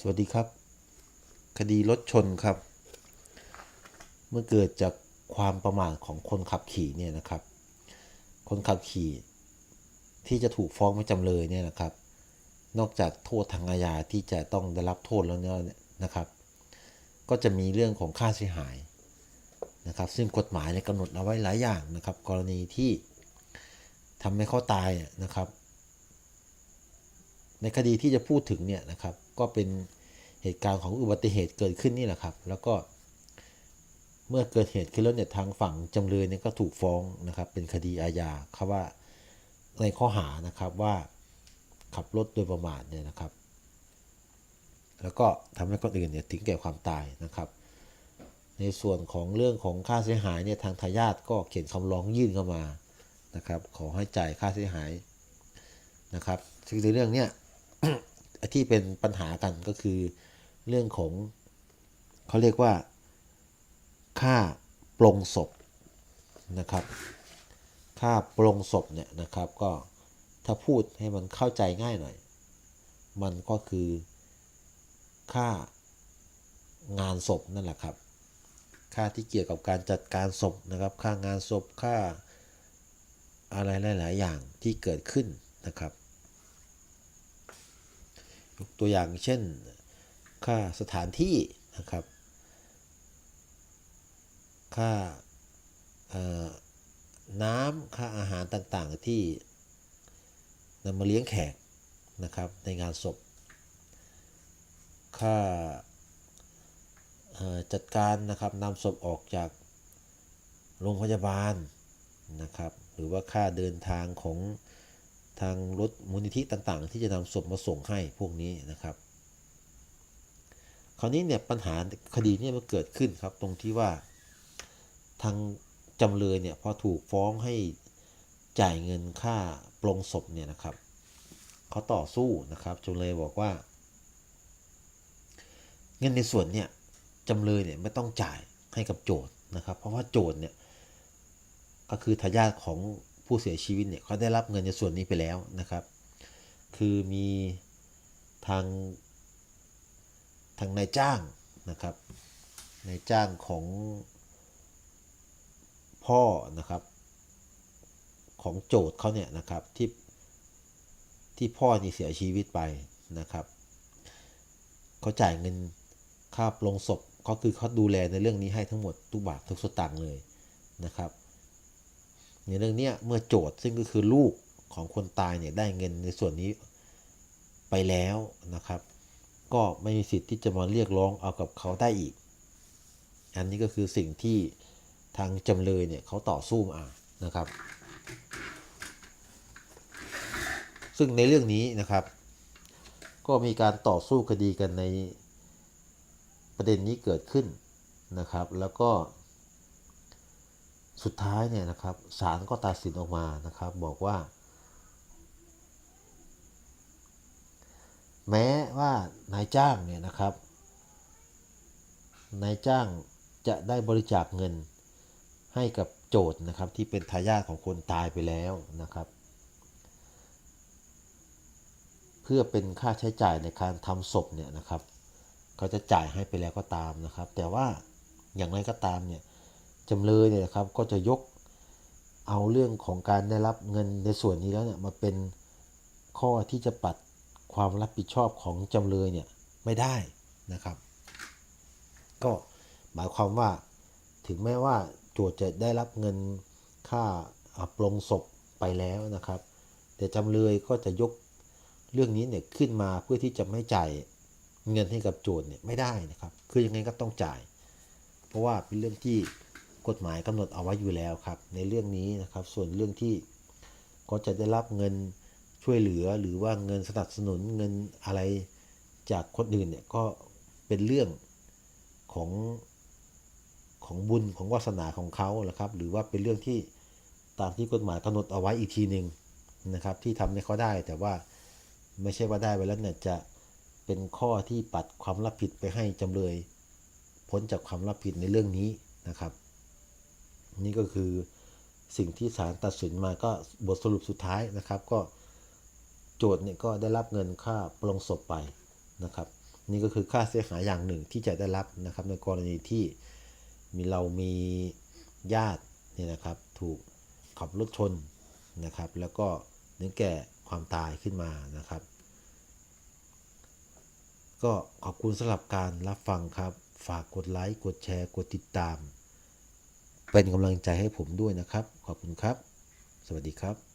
สวัสดีครับ คดีรถชนครับ เมื่อเกิดจากความประมาทของคนขับขี่เนี่ยนะครับ คนขับขี่ที่จะถูกฟ้องไม่จำเลยเนี่ยนะครับ นอกจากโทษทางอาญาที่จะต้องได้รับโทษแล้วเนี่ยนะครับ ก็จะมีเรื่องของค่าเสียหายนะครับ ซึ่งกฎหมายเนี่ยกำหนดเอาไว้หลายอย่างนะครับ กรณีที่ทำให้เขาตายนะครับ ในคดีที่จะพูดถึงเนี่ยนะครับ ก็เป็นเหตุการณ์ของอุบัติเหตุเกิดขึ้นนี่แหละครับ แล้วก็ เมื่อเกิดเหตุขึ้นแล้วเนี่ยทางฝั่งจำเลยเนี่ยก็ถูกฟ้องนะครับ เป็นคดีอาญาครับว่าในข้อหานะครับว่าขับรถโดยประมาทเนี่ยนะครับ แล้วก็ทำให้คนอื่นเนี่ยถึงแก่ความตายนะครับ ในส่วนของเรื่องของค่าเสียหายเนี่ยทางทายาทก็เขียนคำร้องยื่นเข้ามานะครับ ขอให้จ่ายค่าเสียหายนะครับซึ่งในเรื่องเนี้ย ที่เป็นปัญหากันก็คือเรื่องของเขาเรียกว่าค่าปลงศพนะครับ ค่าปลงศพเนี่ยนะครับก็ถ้าพูดให้มันเข้าใจง่ายหน่อย มันก็คือค่างานศพนั่นแหละครับ ค่าที่เกี่ยวกับการจัดการศพนะครับ ค่างานศพค่าอะไรหลาย ๆ อย่างที่เกิดขึ้นนะครับ ยกตัวอย่างเช่น ค่าสถานที่นะครับ ค่าน้ำค่าอาหารต่างๆที่นำมาเลี้ยงแขกนะครับในงานศพ ค่าจัดการนะครับนำศพออกจากโรงพยาบาลนะครับ หรือว่าค่าเดินทางของ ทางรถมูลนิธิต่างๆ ที่จะนำศพมาส่งให้พวกนี้นะครับ คราวนี้เนี่ยปัญหาคดีเนี่ยมันเกิดขึ้นครับตรงที่ว่าทางจำเลยเนี่ยพอถูกฟ้องให้จ่ายเงินค่าปลงศพเนี่ยนะครับเขาต่อสู้นะครับจำเลยบอกว่า เงินในส่วนเนี่ยจำเลยเนี่ยไม่ต้องจ่ายให้กับโจทย์นะครับ เพราะว่าโจทย์เนี่ยก็คือทายาทของ ผู้เสียชีวิตเนี่ยเขาได้รับเงินในส่วนนี้ไปแล้วนะครับ คือมีทางทางนายจ้างนะครับนายจ้างของพ่อนะครับ ของโจทย์เขาเนี่ยนะครับที่ที่พ่อนี่เสียชีวิตไปนะครับเขาจ่ายเงินค่าปลงศพก็คือเขาดูแลในเรื่องนี้ให้ทั้งหมดทุกบาททุกสตางค์เลยนะครับ ในเรื่องนี้เมื่อโจทย์ซึ่งก็คือลูกของคนตายเนี่ยได้เงินในส่วนนี้ไปแล้วนะครับ ก็ไม่มีสิทธิ์ที่จะมาเรียกร้องเอากับเขาได้อีก อันนี้ก็คือสิ่งที่ทางจำเลยเนี่ยเขาต่อสู้มานะครับ ซึ่งในเรื่องนี้นะครับ ก็มีการต่อสู้คดีกันในประเด็นนี้เกิดขึ้นนะครับ แล้วก็ สุดท้ายเนี่ยนะครับศาลก็ตัดสินออกมานะครับ บอกว่า แม้ว่านายจ้างเนี่ยนะครับนายจ้างจะได้บริจาคเงินให้กับโจทย์นะครับที่เป็นทายาทของคนตายไปแล้วนะครับ เพื่อเป็นค่าใช้จ่ายในการทำศพเนี่ยนะครับเขาจะจ่ายให้ไปแล้วก็ตามนะครับ แต่ว่าอย่างไรก็ตามเนี่ย จำเลยเนี่ยนะครับก็จะยกเอาเรื่องของการได้รับเงินในส่วนนี้แล้วเนี่ยมาเป็นข้อที่จะปัดความรับผิดชอบของจำเลยเนี่ยไม่ได้นะครับ ก็หมายความว่าถึงแม้ว่าโจทย์จะได้รับเงินค่าปลงศพไปแล้วนะครับ แต่จำเลยก็จะยกเรื่องนี้เนี่ยขึ้นมาเพื่อที่จะไม่จ่ายเงินให้กับโจทย์เนี่ยไม่ได้นะครับ คือยังไงก็ต้องจ่าย เพราะว่าเป็นเรื่องที่ กฎหมายกำหนดเอาไว้อยู่แล้วครับ ในเรื่องนี้นะครับ ส่วนเรื่องที่ก็จะได้รับเงินช่วยเหลือหรือว่าเงินสนับสนุนเงินอะไรจากคนอื่นเนี่ยก็เป็นเรื่องของของบุญของวาสนาของเขาแหละครับ หรือว่าเป็นเรื่องที่ตามที่กฎหมายกำหนดเอาไว้อีกทีหนึ่งนะครับ ที่ทำให้เขาได้แต่ว่าไม่ใช่ว่าได้ไปแล้วเนี่ยจะเป็นข้อที่ปัดความรับผิดไปให้จำเลย พ้นจากความรับผิดในเรื่องนี้นะครับ นี่ก็คือสิ่งที่ศาลตัดสินมาก็บทสรุปสุดท้ายนะครับ ก็โจทย์เนี่ยก็ได้รับเงินค่าปลงศพไปนะครับ นี่ก็คือค่าเสียหายอย่างหนึ่งที่จะได้รับนะครับ ในกรณีที่มีเรามีญาติเนี่ยนะครับ ถูกขับรถชนนะครับ แล้วก็ถึงแก่ความตายขึ้นมานะครับ ก็ขอบคุณสำหรับการรับฟังครับ ฝากกดไลค์กดแชร์กดติดตาม เป็นกำลังใจให้ผมด้วยนะครับ ขอบคุณครับ สวัสดีครับ